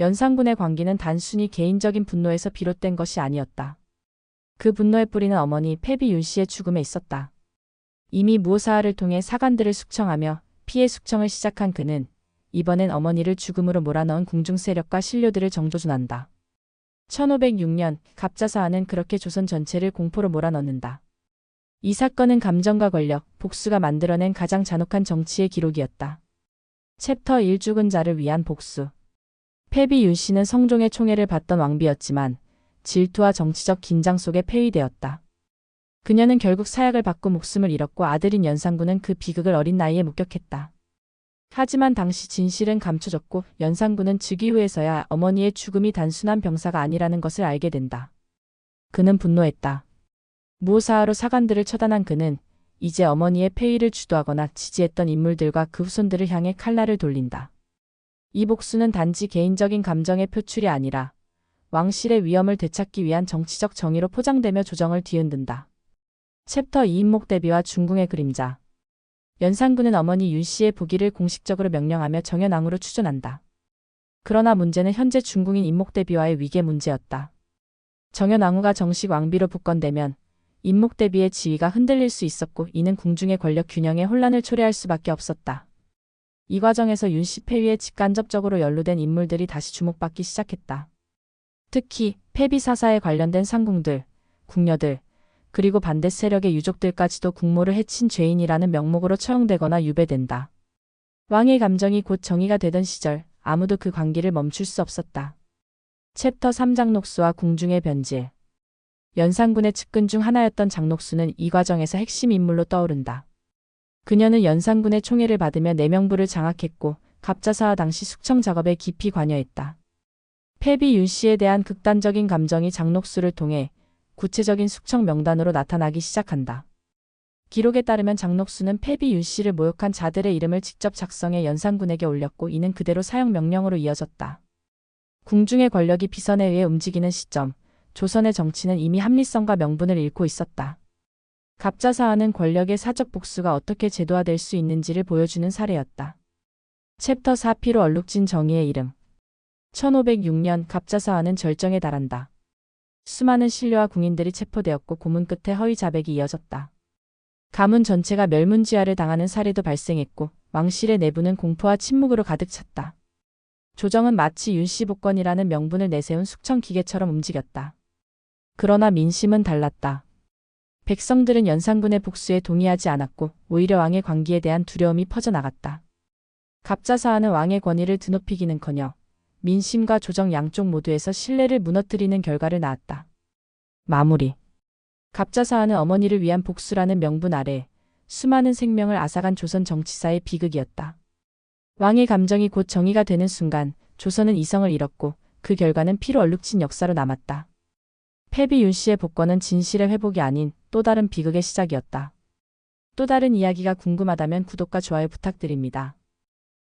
연산군의 광기는 단순히 개인적인 분노에서 비롯된 것이 아니었다. 그 분노의 뿌리는 어머니 패비 윤 씨의 죽음에 있었다. 이미 무사화를 통해 사관들을 숙청하며 피해 숙청을 시작한 그는 이번엔 어머니를 죽음으로 몰아넣은 궁중 세력과 신료들을 정조준한다. 1506년 갑자사화는 그렇게 조선 전체를 공포로 몰아넣는다. 이 사건은 감정과 권력, 복수가 만들어낸 가장 잔혹한 정치의 기록이었다. 챕터 1 죽은 자를 위한 복수. 패비 윤 씨는 성종의 총애를 받던 왕비였지만 질투와 정치적 긴장 속에 폐위되었다. 그녀는 결국 사약을 받고 목숨을 잃었고 아들인 연산군은 그 비극을 어린 나이에 목격했다. 하지만 당시 진실은 감춰졌고 연산군은 즉위 후에서야 어머니의 죽음이 단순한 병사가 아니라는 것을 알게 된다. 그는 분노했다. 무사하로 사관들을 처단한 그는 이제 어머니의 폐위를 주도하거나 지지했던 인물들과 그 후손들을 향해 칼날을 돌린다. 이 복수는 단지 개인적인 감정의 표출이 아니라 왕실의 위험을 되찾기 위한 정치적 정의로 포장되며 조정을 뒤흔든다. 챕터 2 인목 대비와 중궁의 그림자 연산군은 어머니 윤 씨의 부기를 공식적으로 명령하며 정연왕으로 추존한다. 그러나 문제는 현재 중궁인 인목대비와의 위계 문제였다. 정연왕후가 정식 왕비로 복권되면 인목대비의 지위가 흔들릴 수 있었고 이는 궁중의 권력 균형에 혼란을 초래할 수밖에 없었다. 이 과정에서 윤씨 폐위에 직간접적으로 연루된 인물들이 다시 주목받기 시작했다. 특히 폐비 사사에 관련된 상궁들, 궁녀들, 그리고 반대 세력의 유족들까지도 국모를 해친 죄인이라는 명목으로 처형되거나 유배된다. 왕의 감정이 곧 정의가 되던 시절 아무도 그 광기를 멈출 수 없었다. 챕터 3 장록수와 궁중의 변질 연산군의 측근 중 하나였던 장록수는 이 과정에서 핵심 인물로 떠오른다. 그녀는 연산군의 총애를 받으며 내명부를 장악했고 갑자사와 당시 숙청 작업에 깊이 관여했다. 패비 윤 씨에 대한 극단적인 감정이 장록수를 통해 구체적인 숙청 명단으로 나타나기 시작한다. 기록에 따르면 장록수는 패비 윤 씨를 모욕한 자들의 이름을 직접 작성해 연산군에게 올렸고 이는 그대로 사형 명령으로 이어졌다. 궁중의 권력이 비선에 의해 움직이는 시점, 조선의 정치는 이미 합리성과 명분을 잃고 있었다. 갑자사화는 권력의 사적 복수가 어떻게 제도화될 수 있는지를 보여주는 사례였다. 챕터 4피로 얼룩진 정의의 이름 1506년 갑자사화는 절정에 달한다. 수많은 신료와 궁인들이 체포되었고 고문 끝에 허위 자백이 이어졌다. 가문 전체가 멸문지화를 당하는 사례도 발생했고 왕실의 내부는 공포와 침묵으로 가득 찼다. 조정은 마치 윤씨 복권이라는 명분을 내세운 숙청 기계처럼 움직였다. 그러나 민심은 달랐다. 백성들은 연산군의 복수에 동의하지 않았고 오히려 왕의 관기에 대한 두려움이 퍼져나갔다. 갑자사화는 왕의 권위를 드높이기는커녕 민심과 조정 양쪽 모두에서 신뢰를 무너뜨리는 결과를 낳았다. 마무리. 갑자사화는 어머니를 위한 복수라는 명분 아래 수많은 생명을 앗아간 조선 정치사의 비극이었다. 왕의 감정이 곧 정의가 되는 순간 조선은 이성을 잃었고 그 결과는 피로 얼룩진 역사로 남았다. 패비 윤 씨의 복권은 진실의 회복이 아닌 또 다른 비극의 시작이었다. 또 다른 이야기가 궁금하다면 구독과 좋아요 부탁드립니다.